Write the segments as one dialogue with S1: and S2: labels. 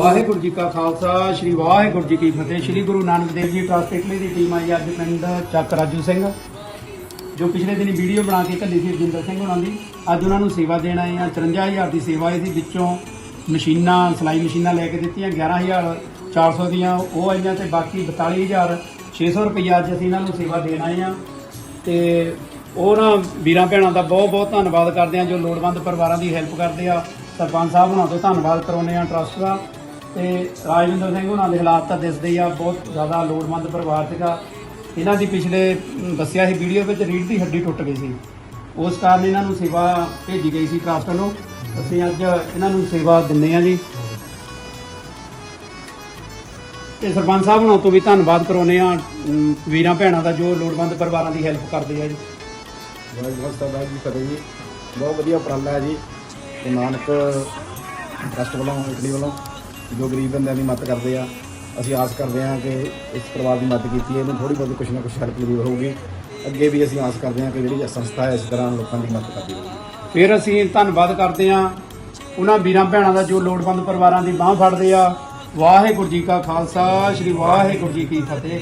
S1: ਵਾਹਿਗੁਰੂ ਜੀ ਕਾ ਖਾਲਸਾ, ਸ੍ਰੀ ਵਾਹਿਗੁਰੂ ਜੀ ਕੀ ਫਤਿਹ। ਸ੍ਰੀ ਗੁਰੂ Nanak Dev ji trust Italy ਦੀ team ਆਈ ਅੱਜ ਪਿੰਡ ਚੱਕ ਰਾਜੂ ਸਿੰਘ, ਜੋ ਪਿਛਲੇ ਦਿਨੀ ਵੀਡੀਓ ਬਣਾ ਕੇ ਕੱਲੀ ਸੀ ਰਜਿੰਦਰ ਸਿੰਘ ਹੋਣਾ ਦੀ। ਅੱਜ ਉਹਨਾਂ ਨੂੰ ਸੇਵਾ ਦੇਣ ਆਏ ਆ 54000 ਦੀ ਸੇਵਾ ਇਹਦੀ ਵਿੱਚੋਂ ਮਸ਼ੀਨਾਂ, ਸਿਲਾਈ ਮਸ਼ੀਨਾਂ ਲੈ ਕੇ ਦਿੱਤੀਆਂ। 11400 ਦੀਆਂ ਉਹ ਆਈਆਂ ਤੇ ਬਾਕੀ 42600 ਰੁਪਈਆ ਅੱਜ ਅਸੀਂ ਇਹਨਾਂ ਨੂੰ ਸੇਵਾ ਦੇਣ ਆਏ ਆ ਤੇ ਉਹਨਾਂ ਵੀਰਾਂ ਭੈਣਾਂ ਦਾ ਬਹੁਤ ਬਹੁਤ ਧੰਨਵਾਦ ਕਰਦੇ ਆ ਜੋ ਲੋੜਵੰਦ ਪਰਿਵਾਰਾਂ ਦੀ ਹੈਲਪ ਕਰਦੇ ਆ। ਸਰਪੰਚ ਸਾਹਿਬ ਉਹਨਾਂ ਤੋਂ ਧੰਨਵਾਦ ਕਰਾਉਂਦੇ ਆ ਟਰਸਟ ਦਾ। ਤੇ ਰਾਜਵਿੰਦਰ ਸਿੰਘ ਉਹਨਾਂ ਦੇ ਹਾਲਾਤ ਤਾਂ ਦਿਸਦੇ ਹੀ ਆ, ਬਹੁਤ ਜ਼ਿਆਦਾ ਲੋੜਵੰਦ ਪਰਿਵਾਰ ਸੀਗਾ। ਇਹਨਾਂ ਦੀ ਪਿਛਲੇ ਦੱਸਿਆ ਸੀ ਵੀਡੀਓ ਵਿੱਚ ਰੀੜ ਦੀ ਹੱਡੀ ਟੁੱਟ ਗਈ ਸੀ। ਉਸ ਕਾਰਨ ਇਹਨਾਂ ਨੂੰ ਸੇਵਾ ਭੇਜੀ ਗਈ ਸੀ ਟਰਸਟ ਵੱਲੋਂ। ਅਸੀਂ ਅੱਜ ਇਹਨਾਂ ਨੂੰ ਸੇਵਾ ਦਿੰਦੇ ਆ ਜੀ। ਤੇ ਸਰਪੰਚ ਸਾਹਿਬ ਹੁਣਾਂ ਤੋਂ ਵੀ ਧੰਨਵਾਦ ਕਰਾਉਂਦੇ ਆ ਵੀਰਾਂ ਭੈਣਾਂ ਦਾ ਜੋ ਲੋੜਵੰਦ ਪਰਿਵਾਰਾਂ ਦੀ ਹੈਲਪ ਕਰਦੇ ਆ ਜੀ।
S2: ਵਾਹਿਗੁਰੂ ਜੀ ਸਾਹਿਬ ਜੀ ਫਤਿਹ ਜੀ। ਬਹੁਤ ਵਧੀਆ ਉਪਰਾਲਾ ਹੈ ਜੀ। ਤੇ ਨਾਨਕ ਟਰਸਟ ਵੱਲੋਂ ਇਟਲੀ ਵੱਲੋਂ ਜੋ ਗਰੀਬ ਬੰਦਿਆਂ ਦੀ ਮਦਦ ਕਰਦੇ ਆ, ਅਸੀਂ ਆਸ ਕਰਦੇ ਹਾਂ ਕਿ ਇਸ ਪਰਿਵਾਰ ਦੀ ਮਦਦ ਕੀਤੀ ਹੈ, ਇਹਨੂੰ ਥੋੜੀ ਬਹੁਤੀ ਕੁਛ ਨਾ ਕੁਛ ਹੈਲਪ ਜ਼ਰੂਰ ਹੋਊਗੀ। ਅੱਗੇ ਵੀ ਅਸੀਂ ਆਸ ਕਰਦੇ ਹਾਂ ਕਿ ਜਿਹੜੀ ਸੰਸਥਾ ਹੈ, ਇਸ ਤਰ੍ਹਾਂ ਲੋਕਾਂ ਦੀ ਮਦਦ ਕਰਦੀ ਰਹੇਗੀ
S1: ਫਿਰ ਅਸੀਂ ਧੰਨਵਾਦ ਕਰਦੇ ਹਾਂ ਉਹਨਾਂ ਵੀਰਾਂ ਭੈਣਾਂ ਦਾ ਜੋ ਲੋੜਵੰਦ ਪਰਿਵਾਰਾਂ ਦੀ ਬਾਹ ਫੜਦੇ ਆ। ਵਾਹਿਗੁਰੂ ਜੀ ਕਾ ਖਾਲਸਾ, ਸ੍ਰੀ ਵਾਹਿਗੁਰੂ ਜੀ ਕੀ ਫਤਿਹ।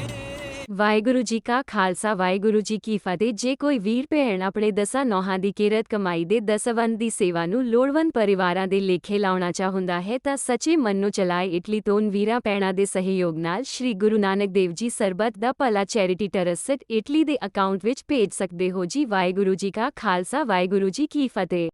S3: ਵਾਹਿਗੁਰੂ ਜੀ ਕਾ ਖਾਲਸਾ, ਵਾਹਿਗੁਰੂ ਜੀ ਕੀ ਫਤਿਹ। ਜੇ ਕੋਈ ਵੀਰ, ਭੈਣ ਆਪਣੇ ਦਸਾਂ ਨੌਹਾਂ ਦੀ ਕਿਰਤ ਕਮਾਈ ਦੇ ਦਸਵੰਦ ਦੀ ਸੇਵਾ ਨੂੰ ਲੋੜਵੰਦ ਪਰਿਵਾਰਾਂ ਦੇ ਲੇਖੇ ਲਾਉਣਾ ਚਾਹੁੰਦਾ ਹੈ, ਤਾਂ ਸੱਚੇ ਮਨ ਨੂੰ ਚਲਾਏ ਇਟਲੀ ਤੋਂ ਵੀਰਾਂ ਭੈਣਾਂ ਦੇ ਸਹਿਯੋਗ ਨਾਲ ਸ੍ਰੀ ਗੁਰੂ ਨਾਨਕ ਦੇਵ ਜੀ Sarbat da Bhala charity trust Italy ਦੇ ਅਕਾਊਂਟ ਵਿੱਚ ਭੇਜ ਸਕਦੇ ਹੋ ਜੀ। ਵਾਹਿਗੁਰੂ ਜੀ ਕਾ ਖਾਲਸਾ, ਵਾਹਿਗੁਰੂ ਜੀ ਕੀ ਫਤਿਹ।